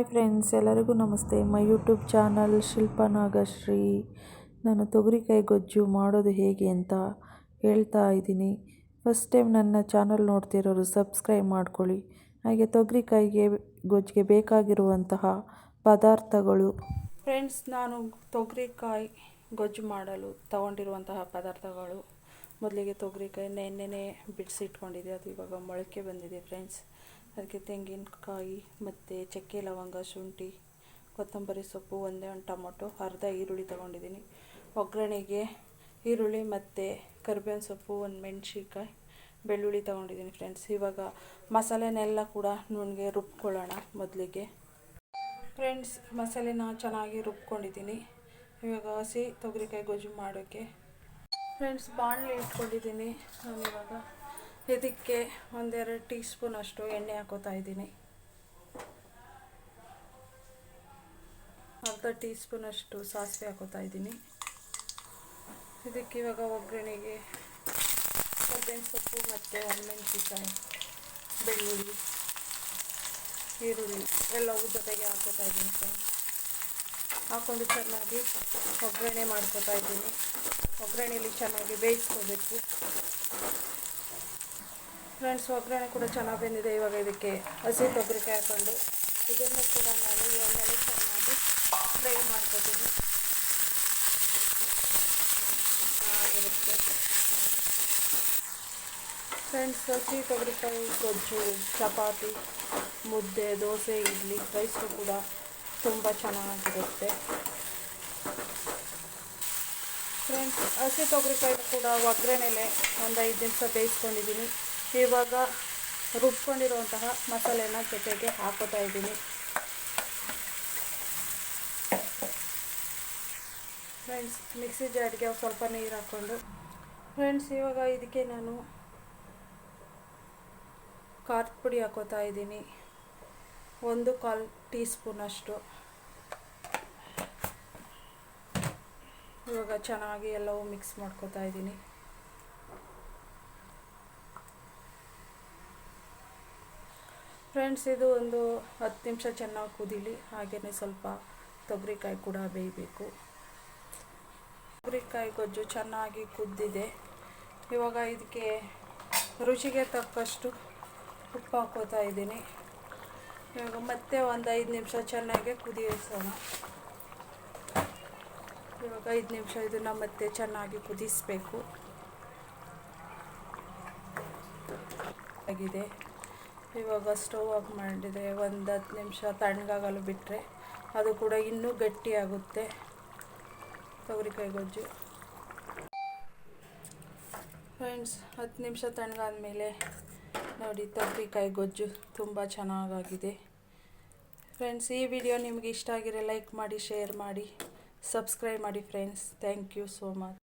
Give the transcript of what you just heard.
Hi friends, ಎಲ್ಲರಿಗೂ ನಮಸ್ತೆ. My YouTube channel Shilpa Nagashree ನಾನು ತೊಗರಿಕಾಯಿ ಗೊಜ್ಜು ಮಾಡೋದು ಹೇಗೆ ಅಂತ ಹೇಳ್ತಾ ಇದ್ದೀನಿ. ಫಸ್ಟ್ ಟೈಮ್ ನನ್ನ ಚಾನಲ್ ನೋಡ್ತಿರೋರು ಸಬ್ಸ್ಕ್ರೈಬ್ ಮಾಡ್ಕೊಳ್ಳಿ. ಹಾಗೆ ತೊಗರಿಕಾಯಿಗೆ ಗೊಜ್ಜಿಗೆ ಬೇಕಾಗಿರುವಂತಹ ಪದಾರ್ಥಗಳು. ಫ್ರೆಂಡ್ಸ್, ನಾನು ತೊಗರಿಕಾಯಿ ಗೊಜ್ಜು ಮಾಡಲು ತಗೊಂಡಿರುವಂತಹ ಪದಾರ್ಥಗಳು ಮೊದಲಿಗೆ ತೊಗರಿಕಾಯಿ ನೆನ್ನೆನೇ ಬಿಡಿಸಿಟ್ಕೊಂಡಿದ್ದೆ ಅದು ಇವಾಗ ಮೊಳಕೆ ಬಂದಿದೆ ಫ್ರೆಂಡ್ಸ್ ಅದಕ್ಕೆ ತೆಂಗಿನಕಾಯಿ ಮತ್ತು ಚಕ್ಕೆ ಲವಂಗ, ಶುಂಠಿ, ಕೊತ್ತಂಬರಿ ಸೊಪ್ಪು, ಒಂದೇ ಒಂದು ಟೊಮೊಟೊ, ಅರ್ಧ ಈರುಳ್ಳಿ ತೊಗೊಂಡಿದ್ದೀನಿ. ಒಗ್ಗರಣೆಗೆ ಈರುಳ್ಳಿ ಮತ್ತು ಕರ್ಬೇವಿನ ಸೊಪ್ಪು, ಒಂದು ಮೆಣಸಿನ್ಕಾಯಿ, ಬೆಳ್ಳುಳ್ಳಿ ತೊಗೊಂಡಿದ್ದೀನಿ ಫ್ರೆಂಡ್ಸ್ ಇವಾಗ ಮಸಾಲೆನೆಲ್ಲ ಕೂಡ ನುಣ್ಣಗೆ ರುಬ್ಕೊಳ್ಳೋಣ ಮೊದಲಿಗೆ. ಫ್ರೆಂಡ್ಸ್ ಮಸಾಲೆನ ಚೆನ್ನಾಗಿ ರುಬ್ಕೊಂಡಿದ್ದೀನಿ. ಇವಾಗ ಹಸಿ ತೊಗರಿಕಾಯಿ ಗೊಜ್ಜು ಮಾಡೋಕ್ಕೆ ಫ್ರೆಂಡ್ಸ್ ಬಾಣಲೆ ಇಟ್ಕೊಂಡಿದ್ದೀನಿ. ನಾನು ಇವಾಗ ಇದಕ್ಕೆ ಒಂದೆರಡು ಟೀ ಸ್ಪೂನ್ ಅಷ್ಟು ಎಣ್ಣೆ ಹಾಕೋತಾ ಇದ್ದೀನಿ. ಅರ್ಧ ಟೀ ಸ್ಪೂನ್ ಅಷ್ಟು ಸಾಸಿವೆ ಹಾಕೋತಾ ಇದ್ದೀನಿ. ಇದಕ್ಕೆ ಇವಾಗ ಒಗ್ಗರಣೆಗೆ ಕಬ್ಬಿನ ಸೊಪ್ಪು ಮತ್ತು ಒಣಮೆಣಸಿನ್ಕಾಯಿ ಬೆಳ್ಳುಳ್ಳಿ, ಈರುಳ್ಳಿ ಎಲ್ಲವೂ ಜೊತೆಗೆ ಹಾಕೋತಾ ಇದ್ದೀನಿ ಫ್ರೆಂಡ್ಸ್ ಹಾಕ್ಕೊಂಡು ಚೆನ್ನಾಗಿ ಒಗ್ಗರಣೆ ಮಾಡ್ಕೋತಾ ಇದ್ದೀನಿ. ಒಗ್ಗರಣೆಯಲ್ಲಿ ಚೆನ್ನಾಗಿ ಬೇಯಿಸ್ಕೋಬೇಕು. ಫ್ರೆಂಡ್ಸ್, ಒಗ್ಗರಣೆ ಕೂಡ ಚೆನ್ನಾಗಿ ಬಂದಿದೆ. ಇವಾಗ ಇದಕ್ಕೆ ಹಸಿ ತೊಗರಿಕಾಯಿ ಹಾಕೊಂಡು ಇದನ್ನು ಕೂಡ ನಾನು ಎಣ್ಣೆಲಿ ಚೆನ್ನಾಗಿ ಫ್ರೈ ಮಾಡ್ಕೋತೀನಿ. ಆಗಿರುತ್ತೆ ಫ್ರೆಂಡ್ಸ್, ಹಸಿ ತೊಗರಿಕಾಯಿ ಗೊಜ್ಜು, ಚಪಾತಿ, ಮುದ್ದೆ, ದೋಸೆ, ಇಡ್ಲಿ ರೈಸು ಕೂಡ ತುಂಬ ಚೆನ್ನಾಗಿರುತ್ತೆ. ಫ್ರೆಂಡ್ಸ್ ಹಸಿ ತೊಗರಿಕಾಯಿ ಕೂಡ ಒಗ್ಗರಣೆಲೆ ಒಂದು ಐದು ನಿಮಿಷ ಬೇಯಿಸ್ಕೊಂಡಿದ್ದೀನಿ. ಇವಾಗ ರುಬ್ಕೊಂಡಿರುವಂತಹ ಮಸಾಲೆನ ಜೊತೆಗೆ ಹಾಕೋತಾ ಇದ್ದೀನಿ. ಫ್ರೆಂಡ್ಸ್ ಮಿಕ್ಸಿ ಜಾರಿಗೆ ಸ್ವಲ್ಪ ನೀರು ಹಾಕ್ಕೊಂಡು. ಫ್ರೆಂಡ್ಸ್ ಇವಾಗ ಇದಕ್ಕೆ ನಾನು ಖಾರದ ಪುಡಿ ಹಾಕೋತಾ ಇದ್ದೀನಿ. ಒಂದು ಕಾಲು ಟೀ ಸ್ಪೂನ್ ಅಷ್ಟು. ಇವಾಗ ಚೆನ್ನಾಗಿ ಎಲ್ಲವೂ ಮಿಕ್ಸ್ ಮಾಡ್ಕೋತಾ ಇದ್ದೀನಿ. ಫ್ರೆಂಡ್ಸ್ ಇದು ಒಂದು ಹತ್ತು ನಿಮಿಷ ಚೆನ್ನಾಗಿ ಕುದೀಲಿ ಹಾಗೆಯೇ ಸ್ವಲ್ಪ ತೊಗರಿಕಾಯಿ ಕೂಡ ಬೇಯಬೇಕು. ತೊಗರಿಕಾಯಿ ಗೊಜ್ಜು ಚೆನ್ನಾಗಿ ಕುದ್ದಿದೆ. ಇವಾಗ ಇದಕ್ಕೆ ರುಚಿಗೆ ತಕ್ಕಷ್ಟು ಉಪ್ಪು ಹಾಕೋತಾ ಇದ್ದೀನಿ. ಇವಾಗ ಮತ್ತೆ ಒಂದು ಐದು ನಿಮಿಷ ಚೆನ್ನಾಗಿ ಕುದಿಸೋಣ ಇವಾಗ ಐದು ನಿಮಿಷ ಇದನ್ನ ಮತ್ತೆ ಚೆನ್ನಾಗಿ ಕುದಿಸಬೇಕು. ಆಗಿದೆ. ಇವಾಗ ಸ್ಟವ್ ಆಫ್ ಮಾಡಿದೆ. ಒಂದು ಹತ್ತು ನಿಮಿಷ ತಣ್ಣಗಾಗಲು ಬಿಟ್ಟರೆ ಅದು ಕೂಡ ಇನ್ನೂ ಗಟ್ಟಿಯಾಗುತ್ತೆ. ತೊಗರಿಕಾಯಿ ಗೊಜ್ಜು. ಫ್ರೆಂಡ್ಸ್ ಹತ್ತು ನಿಮಿಷ ತಣ್ಣಗಾದ ಮೇಲೆ ನೋಡಿ ತೊಗರಿಕಾಯಿ ಗೊಜ್ಜು. ತುಂಬ ಚೆನ್ನಾಗಾಗಿದೆ. ಫ್ರೆಂಡ್ಸ್ ಈ ವಿಡಿಯೋ ನಿಮಗೆ ಇಷ್ಟ ಆಗಿರೋ ಲೈಕ್ ಮಾಡಿ ಶೇರ್ ಮಾಡಿ ಸಬ್ಸ್ಕ್ರೈಬ್ ಮಾಡಿ friends thank you so much